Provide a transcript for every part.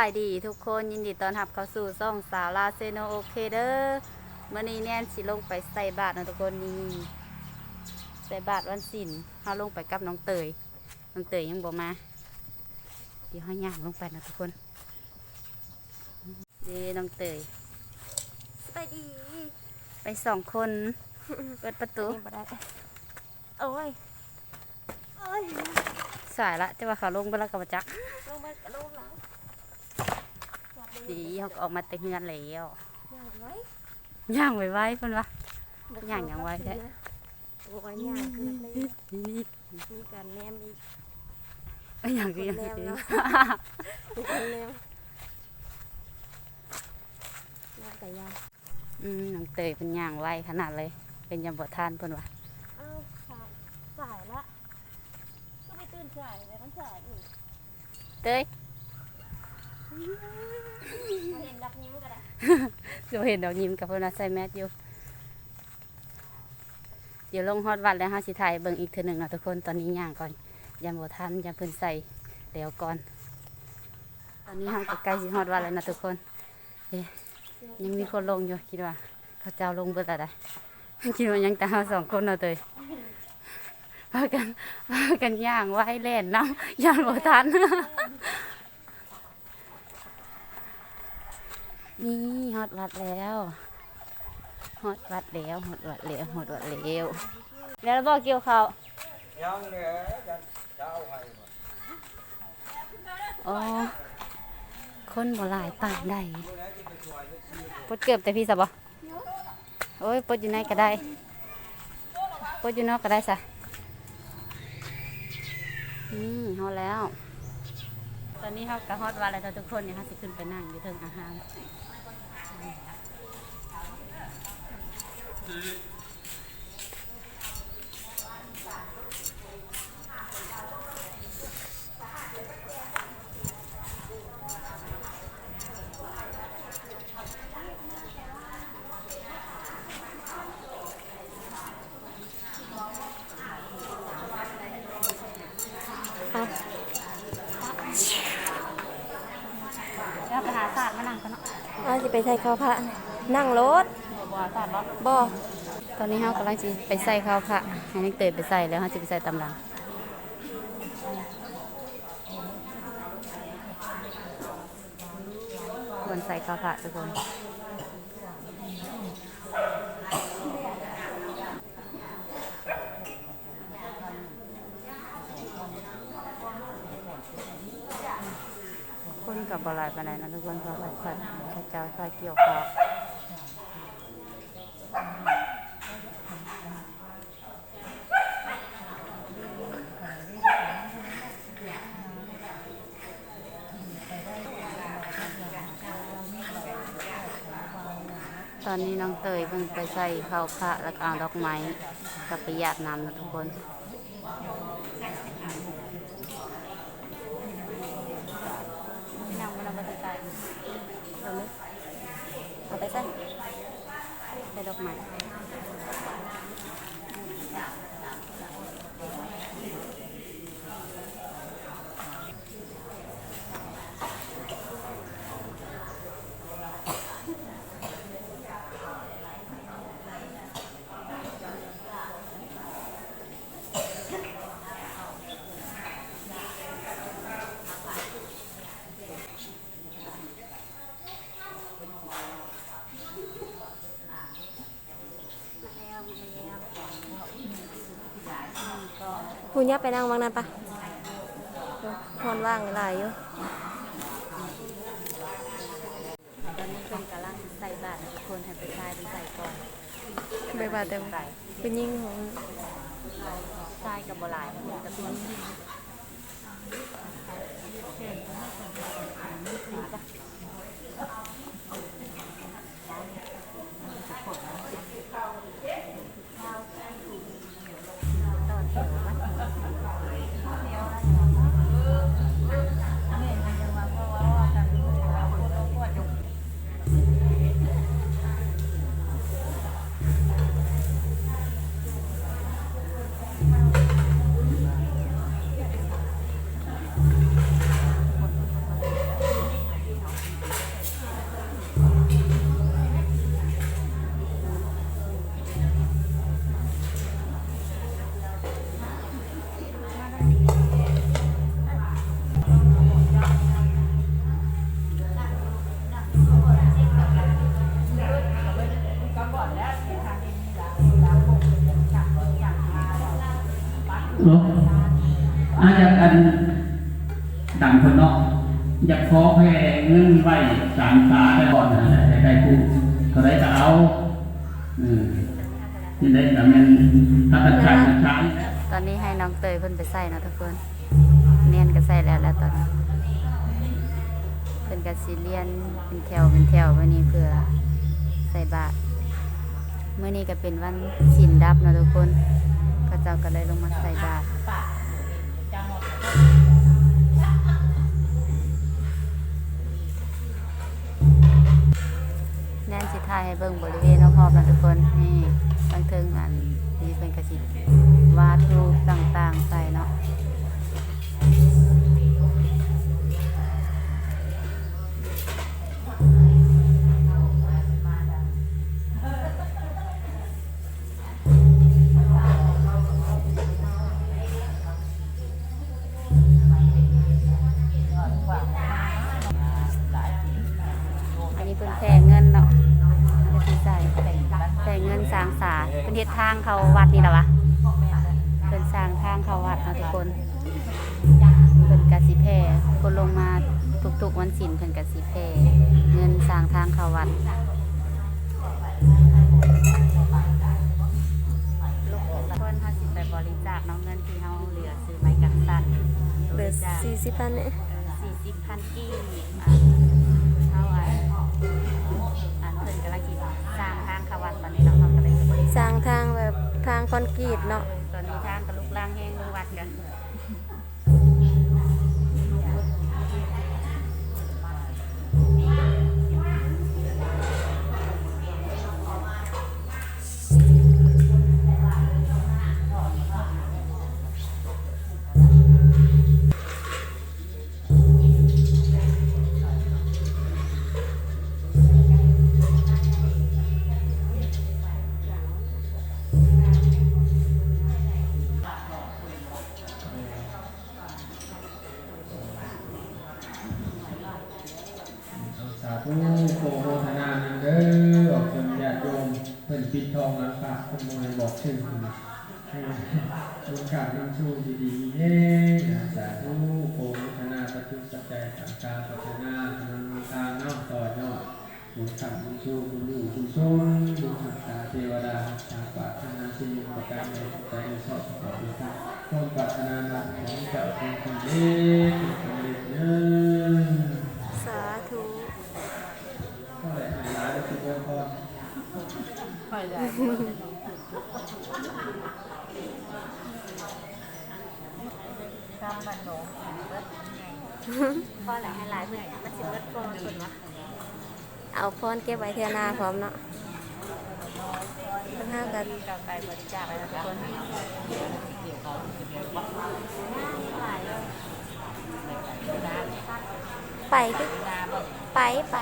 สบายดีทุกคนยินดีต้อนรับเข้าสู่ซ่องสาวลาเซโนโอเคเด้อมื่อนี้แน่นสิลงไปใส่บาตรนะทุกคนนี่ใส่บาตรวันศิลเฮาลงไปกับน้องเตยน้องเตยยังบ่มา เดี๋ยวเฮาย่างลงไปนะทุกคนเด้น้องเตยไปดี ไปสองคนเปิดประตูนี่บ่ได้โอ้ยโอ้ยสายละจะว่าเขาลงไปแล้วกับจักลงมากระโดดหลังสวัส ดีเขาก็ออกมาเต็มเฮือนแล้วย่างไว้ย่างไว้ไว้เพิ่นวะย่างอย่างไว้แท้โอ้ยย่างเกินเลยนี่มีการแนมอีกเอ้ยอย่างคืออย่างคนแนคือวเนาะมีการแนมย่างไก่ย่างอืมน้องเตยเป็นย่างไวขนาดเลย เป็นยำบดทานเพิ่นวะอ้าวสายสายละก็ไปตื่นสายเลยมันสายอีกเตย มาเห็นดับนิ้วกันอะ ก็เห็นดอกยิ้มกับเพิ่อนใส่แมสอยู่ เดี๋ยวลงฮอดวัดแล้วฮาสิถ่ายเบิ่งอีกเทือหนึ่งเนาะทุกคนตอนนี้ย่างก่อนยำบทานยำเพิ่นใส่แล้วก่อน ตอนนี้ฮาก็ใกล้สิฮอดวัดแล้วนะทุกคนเอ๊ยังมีคนลงอยู่คิดว่า เขาเจ้าลงเบิดอะไรคิดว่ายังต่เฮาสองคนเนาะเตยพากันพากันย่างไว้เล่นน้ำย่างบ่ทัน นี่ฮอดวัดแล้วฮอดวัดแล้วฮอดวัดแล้วฮอดวัดแล้วแล้วบอกเกี่ยวเขาวยังเนี่ยจะจะเอาให้บ่อ๋อคนบ่หลายป่านได้ปดเกือบแต่พี่สะบ่โอ้ยปดอยู่ในก็ได้ปดอยู่นอกก็ได้สะอืมฮอดแล้ว ตอนนี้เขากะฮอดวัดแล้วจ้ะทุกคนเนี่ยเขาสิขึ้นไปนั่งอยู่เทิงอาหาร เอาแล้วไปหาศาสตร์มานั่งกันเนาะเอาจะไปใส่ข้าวผ้าน่ะนั่งรถ บ่ตอนนี้เขากำลังจะไปใส่ข้าวพระให้นักเตยไปใส่แล้วเขาจะไปใส่ตำลังควรใส่ข้าวพระทุกคนคนกับบลายไปานนะทุกคนเพราะว่าค่อยคอยเจ้าคอยเกี่ยวข้าว ต อนนี้น้องเตยเพิ่งไปใส่ข้าวพระแล้วก็เอาดอกไม้กับไปหยาดน้ำนะทุกคนำมันเอาไปใส่เอาเลยเอาไปใส่ใส่ดอกไม้ก็ คุณย่าไปนั่งวางนั้นปะทอนว่างหลายอยู่ตอนนี้เพิ่นกำลังใส่บาตรนะทุกคนให้ไปใส่เป็นใส่ก่อนไปบาดแต่ใส่เป็นยิ่งของใส่กับโบราณมันจะเป็นต นดังคนเนาะอยากขอแพ่เงินไว้สามสาได้ก่อนนะได้ได้ผู้เท่าไรก็เอาอืมนี่ได้แต่มันถ้าตัดขาดตัดช้าตอนนี้ให้น้องเตยเพิ่นไปใส่เนาะทุกคนเนียนก็ใส่แล้วแล้วตอนนี้เพิ่นก็สิเลียนเป็นแถวเป็นแถววันนี้เพื่อใส่บาตร เมื่อนี้ก็เป็นวันสินดับนะทุกคนพระเจ้าก็เลยลงมาใส่บาตรแน่นสิทายให้เบิ่งบริเวณรอบๆนะทุกคนนี่บางเทิงอันนี้เป็นกระสิวาดรูปต่างๆใส่เนาะ เขาวัดเนาะทุกคนเป็นกสิแพร่คนลงมาทุกๆวันศิลเพิ่นกสิแพร่เงินสร้างทางเขาวัดคนห้าสิบไปบริจาคเน้องเงินที่เฮาเหลือซื้อไม้กันสั้นเหลือสี่สิบพันเนี่ยสี่สิบพันกีบอะเท่าอันอันเพิ่นกำลังคิดสร้างทางเขาวัดตอนนี้เนาะเขาก็เลยบริสร้างทางแบบทางคอนกรีตเนาะตอนนี้ทางกระลุกล่างแห้ง ล บุญขับบุญชูบุญอยู่บุญชนบุญหักษาเทวดาหักษาปรารถนาสิ่งประการใดใจในชอบขอบุญครับความปรารถนาหลักของเจ้าเป็นสำเร็จสำเร็จเด้อสาธุก็เลยหายร้ายแล้วคิดว่าพ่อทำบันโนเบิดไงพ่อหลายให้หลายเพื่อนมันสิเบิดก่อนเพิ่นวะ เอาพรเก็บไว้เทื่อหน้าพร้อมเนาะเพิ่นห้ากันกาไปบริจาคไปนะคนไปไปไป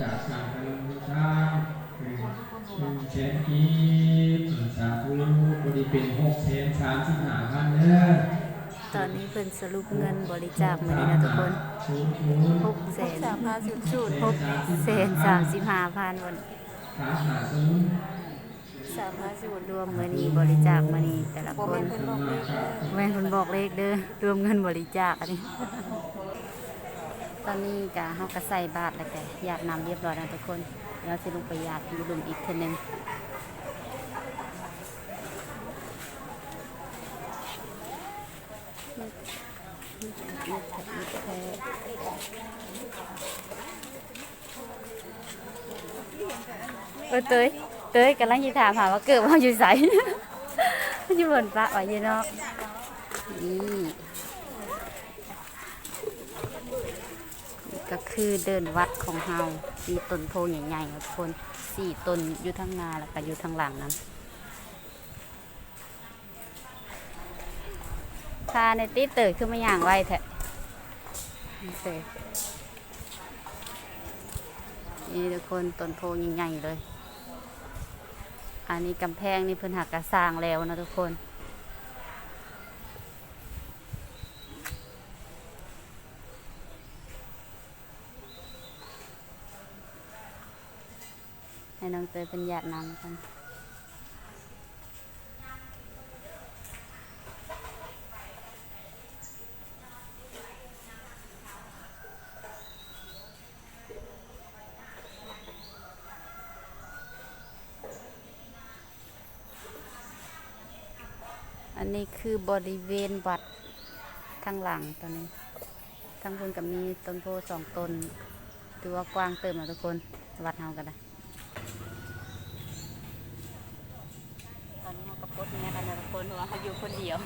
จากสามพันบูชาหนึ่งแสนกีบสาธุบริเป็นหกแสนสามสิบห้าพันเด้อ ตอนนี้เพิ่นสรุปเงินบริจาคมื้อนี้นะทุกคนหกแสนสามพันสุดสุดหกแสนสามสิบห้าพันวันสามห้าศูนย์สามพันสุดรวมมื้อนี้บริจาคมื้อนี้แต่ละคนแม่นเพิ่นบอกเลขเด้อรวมเงินบริจาคอันนี้ ตอนนี้กะเฮาก็ใส่บาทแล้วก็หยาดน้ำเรียบร้อยแล้วทุกคนเดี๋ยวสิลงไปหยาดอยู่ลุมอีกเทนึง เออเตยเตยกำลังสิถามหาว่าเกิดเฮาอยู่ไสอยู่บนฟ้าไว้อยู่เนาะนี่ก็คือเดินวัดของเฮามีต้นโพใหญ่ๆครับทุกคนสี่ต้นอยู่ทั้งนาแล้วก็อยู่ทั้งหลังนั้นคาในตีเตยคือไม่ย่างไวแท้ นี่ทุกคนต้นโพใหญ่ๆเลย อันนี้กำแพงนี่เพิ่นหักกระสร้างแล้วนะทุกคนให้น้องเตยเป็นญาตินำกัน อันนี้คือบริเวณวัดทางหลังตอนนี้ทางบนกับมีต้นโพสองต้นถือว่ากว้างเติมนะทุกคนวัดเฮากันนะตอนนี้เราก็ปลดเมียกันนะทุกคนเพราะว่าเขาอยู่คนเดียว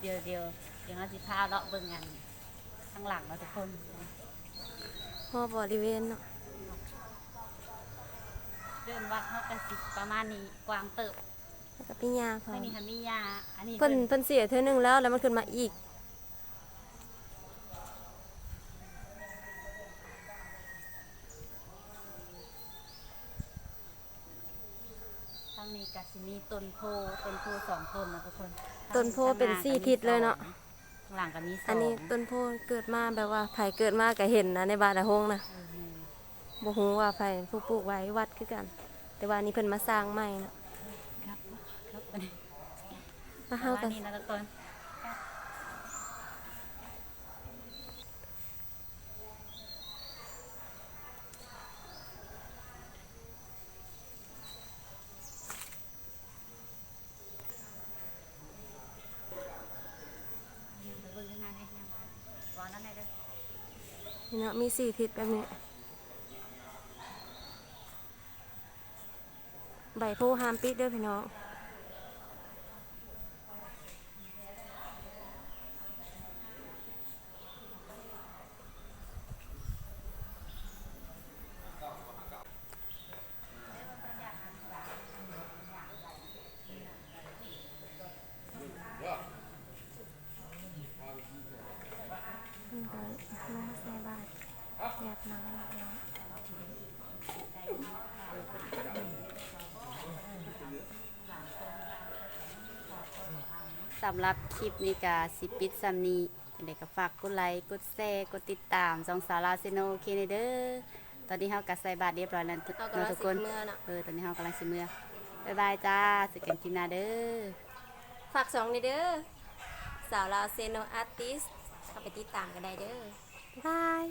เดี๋ยวเดี๋ยวเดี๋ยวเดี๋ยวเราสิพาเลาะเบิ่งกันข้างหลังเราะทุกคนพอบริเวณเนาะเดินวัดเขากันสิประมาณนี้กว้างเติบแล้วก็พี่ยาพอไม่มีทำมียาอันนี้เพิ่นเพิ่นเสียเท่านึงแล้วแล้วมันขึ้นมาอีกางนี้กสิมีต้นโพต้นโพสองต้นนะทุกคนต้นโพเป็นสี่ทิศเลยเนาะข้างหลังก็มีสองอันนี้ต้นโพเกิดมาแบบว่าไผเกิดมาก็เห็นนะในบ้านในห้องนะเออแม่บ่ฮู้ว่าไผผู้ปลูกไว้วัดคือกัน แต่ว่านี่เพิ่นมาสร้างใหม่เนาะครับครับอันนี้มาเฮาประกัมานณนี้นะทุกคนยังไปเบิ่งข้างหน้าเนี่ยยังร้อนแล้วไหนเด้อ นี่ เนาะมีสี่ทิศแบบนี้ ใบโพหามปิดด้วยพี่น้อง มันก็ลงมาใส่บาตรหยาดน้ำเนาะ สำหรับคลิปนี้กาสิปิดซัมนี้เด็กก็ฝากกดไลค์กดแชร์กดติดตามซองสาราเซโนเคเนเดอร์ตอนนี้เฮาก็ใส่บาตรเรียบร้อยแล้วทุกเรากำลังทุกสิคนเมื่อเนาะเออตอนนี้เฮากำลังสิเมื่อบ๊ายบายจ้าสิกันกินหนาเด้อฝากสองนี่เด้อสาวลาวเซโนอาร์ติสเข้าไปติดตามกันได้เด้อบาย